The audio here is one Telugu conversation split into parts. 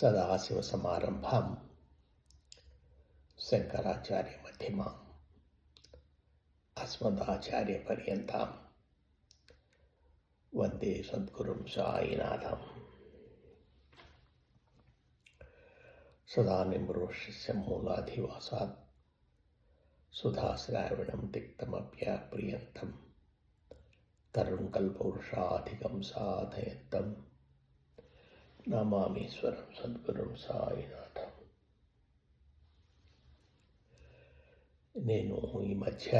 सदाशिवसमारम्भां शङ्कराचार्यमध्यमाम् अस्मदाचार्यपर्यन्तां वंदे सद्गुरुं सायिनाथम् सदानिमृषस्य मूलाधिवासात्। सुधाश्रावणं तिक्तमप्याप्रियन्तं। तरुणकल्पवृषाधिकं साधयन्तम् నమామీశ్వరం సద్గురుం సాయినాథం. నేను ఈ మధ్య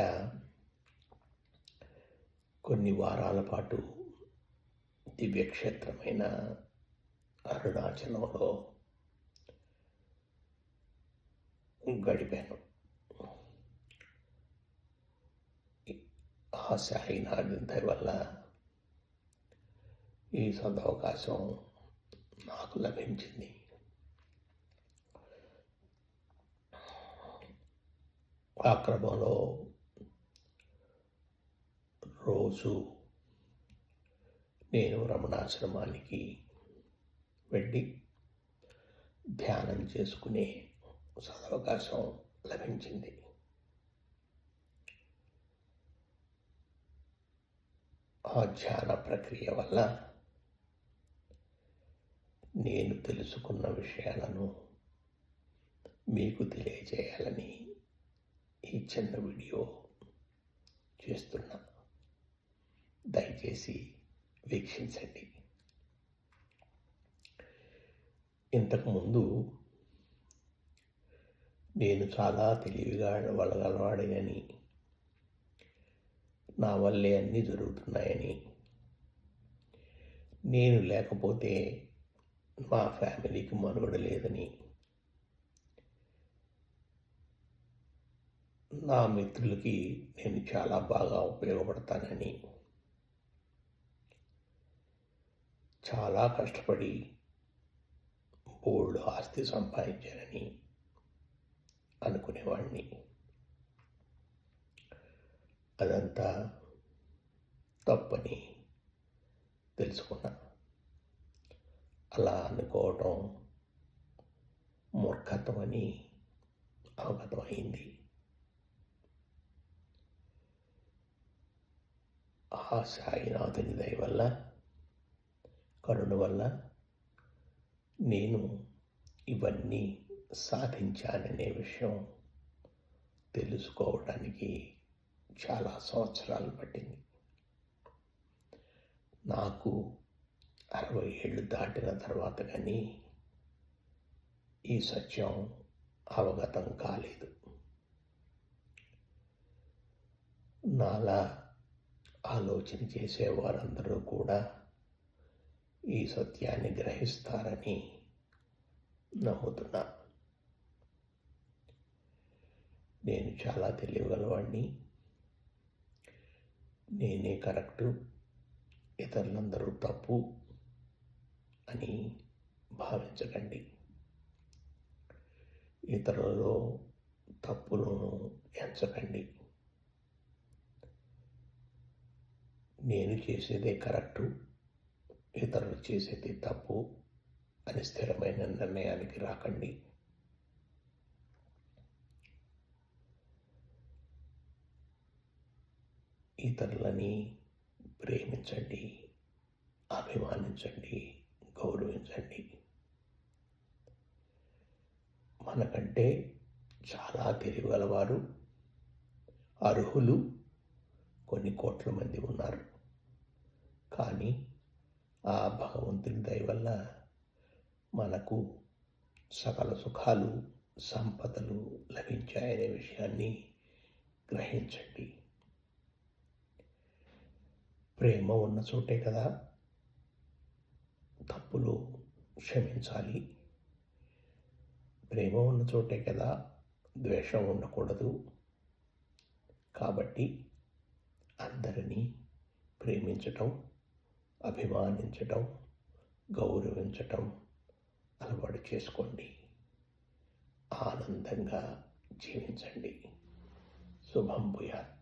కొన్ని వారాల పాటు దివ్యక్షేత్రమైన అరుణాచలంలో గడిపాను. ఆ సాయినాథ్ వల్ల ఈ సదవకాశం నాకు లభించింది. ఆ క్రమంలో రోజు నేను రమణాశ్రమానికి వెళ్ళి ధ్యానం చేసుకునే సదవకాశం లభించింది. ఆ ధ్యాన ప్రక్రియ వల్ల నేను తెలుసుకున్న విషయాలను మీకు తెలియజేయాలని ఈ చిన్న వీడియో చేస్తున్నా. దయచేసి వీక్షించండి. ఇంతకుముందు నేను చాలా తెలివిగా వలగలవాడినని నా వల్లే అన్నీ జరుగుతున్నాయని నేను లేకపోతే మా ఫ్యామిలీకి మనుగడ లేదని. నా మిత్రులకి నేను చాలా బాగా ఉపయోగపడతానని. చాలా కష్టపడి బోల్డ్ ఆస్తి సంపాదించానని అనుకునేవాడిని అదంతా తప్పని తెలుసుకున్నాను అలా అనుకోవటం మూర్ఖత్వం అని అవగతమైంది ఆ సాయినాథుని దయ వల్ల కరుణ వల్ల నేను ఇవన్నీ సాధించాననే విషయం తెలుసుకోవడానికి చాలా సంవత్సరాలు పట్టింది. నాకు అరవై ఏళ్ళు దాటిన తర్వాత కానీ ఈ సత్యం అవగతం కాలేదు. నాలా ఆలోచన చేసేవారందరూ కూడా ఈ సత్యాన్ని గ్రహిస్తారని నమ్ముతున్నా. నేను చాలా తెలియగలవాడిని నేనే కరెక్టు. ఇతరులందరూ తప్పు. అని భావించకండి. ఇతరులలో తప్పులను ఎంచకండి. నేను చేసేదే కరెక్టు ఇతరులు చేసేది తప్పు అని స్థిరమైన నిర్ణయానికి రాకండి. ఇతరులని ప్రేమించండి అభిమానించండి. మనకంటే చాలా తెలివిగలవారు అర్హులు కొన్ని కోట్ల మంది ఉన్నారు. కానీ ఆ భగవంతుని దయ వల్ల మనకు సకల సుఖాలు సంపదలు లభించాయనే విషయాన్ని గ్రహించండి. ప్రేమ ఉన్న చోటే కదా తప్పులు క్షమించాలి. ప్రేమ ఉన్న చోటే కదా ద్వేషం ఉండకూడదు. కాబట్టి అందరినీ ప్రేమించటం అభిమానించటం గౌరవించటం అలవాటు చేసుకోండి. ఆనందంగా జీవించండి. శుభం భూయాత్.